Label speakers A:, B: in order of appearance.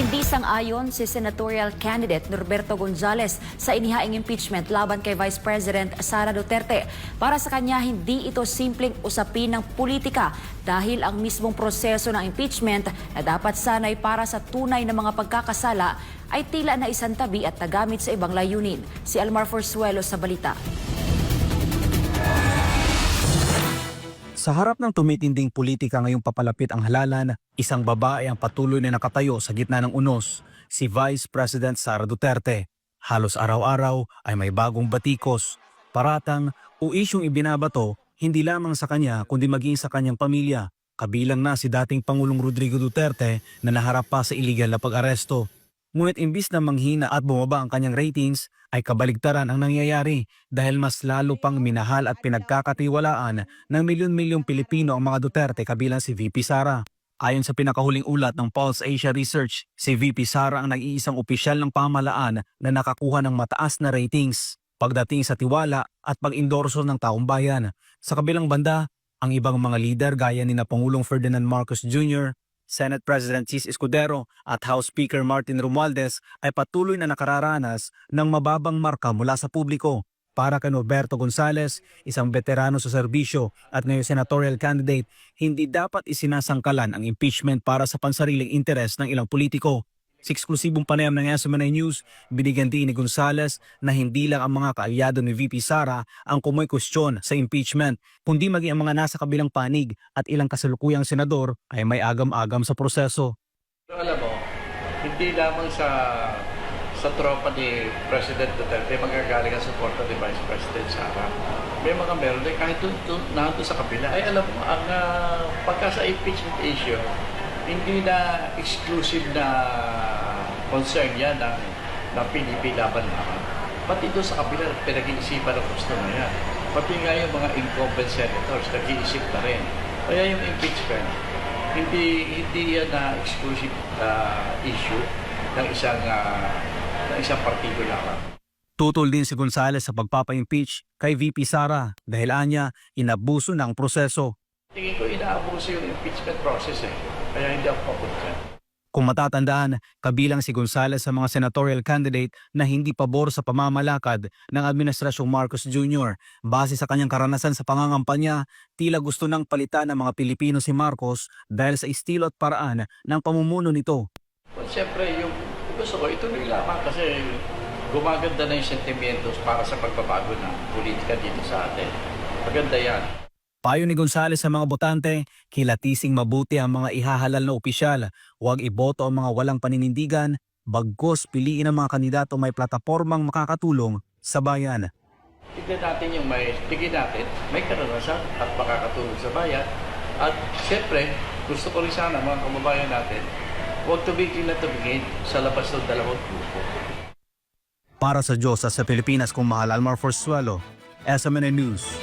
A: Hindi sang-ayon si senatorial candidate Norberto Gonzales sa inihaing impeachment laban kay Vice President Sara Duterte. Para sa kanya, hindi ito simpleng usapin ng politika dahil ang mismong proseso ng impeachment na dapat sanay para sa tunay na mga pagkakasala ay tila na isang tabi at nagamit sa ibang layunin. Si Almar Forsuelo sa balita.
B: Sa harap ng tumitinding politika ngayong papalapit ang halalan, isang babae ang patuloy na nakatayo sa gitna ng unos, si Vice President Sara Duterte. Halos araw-araw ay may bagong batikos, paratang o isyong ibinabato hindi lamang sa kanya kundi maging sa kanyang pamilya. Kabilang na si dating Pangulong Rodrigo Duterte na naharap pa sa iligal na pag-aresto. Ngunit imbis na manghina at bumaba ang kanyang ratings, ay kabaligtaran ang nangyayari dahil mas lalo pang minahal at pinagkakatiwalaan ng milyon-milyong Pilipino ang mga Duterte kabilang si VP Sara. Ayon sa pinakahuling ulat ng Pulse Asia Research, si VP Sara ang nag-iisang opisyal ng pamalaan na nakakuha ng mataas na ratings pagdating sa tiwala at pag-endorso ng taong bayan. Sa kabilang banda, ang ibang mga lider gaya ni na Pangulong Ferdinand Marcos Jr., Senate President Chis Escudero at House Speaker Martin Romualdez ay patuloy na nakararanas ng mababang marka mula sa publiko. Para kay Norberto Gonzales, isang veterano sa serbisyo at ngayon senatorial candidate, hindi dapat isinasangkalan ang impeachment para sa pansariling interes ng ilang politiko. Sa eksklusibong panayam ng SMNI News, binigyan din ni Gonzales na hindi lang ang mga kaalyado ni VP Sara ang kumoy kwestiyon sa impeachment, kundi maging ang mga nasa kabilang panig at ilang kasalukuyang senador ay may agam-agam sa proseso.
C: Alam mo, hindi lamang sa sa tropa ni President Duterte magagaling ang suporta ni Vice President Sara. May mga meron din kahit doon, doon, nandun sa kabila. Ay alam mo, ang ah, pagka sa impeachment issue, hindi na exclusive na concern yan ng, ng PDP laban. Pati doon sa kabila, pinag-iisipan ng gusto na yan. Pati nga yung mga incumbent senators, nag-iisip na rin. Kaya yung impeachment, hindi hindi yan na exclusive ah, issue ng isang ah, ng isang partido lamang.
B: Tutol din si Gonzales sa pagpapa-impeach kay VP Sara dahil anya inabuso ng proseso.
C: Tingin ko inaabuso yung impeachment process eh. Kaya hindi ako papunta.
B: Kung matatandaan, kabilang si Gonzales sa mga senatorial candidate na hindi pabor sa pamamalakad ng Administrasyong Marcos Jr. Base sa kanyang karanasan sa pangangampanya, tila gusto nang palitan ng mga Pilipino si Marcos dahil sa estilo at paraan ng pamumuno nito.
C: Well, siyempre, yung gusto ko, ituloy lamang kasi gumaganda na yung sentimientos para sa pagbabago ng politika dito sa atin. Maganda yan.
B: Payo ni Gonzales sa mga botante, kilatising mabuti ang mga ihahalal na opisyal. Huwag iboto ang mga walang paninindigan, bagkos piliin ang mga kandidato may platapormang makakatulong sa bayan.
C: Tignan natin yung may, tignan natin, may karanasan at makakatulong sa bayan. At siyempre, gusto ko rin sana mga kababayan natin, huwag tumigil na tumingin sa labas ng dalawang grupo.
B: Para sa Diyos at sa Pilipinas kung mahal Almar Forsuelo, SMNA News.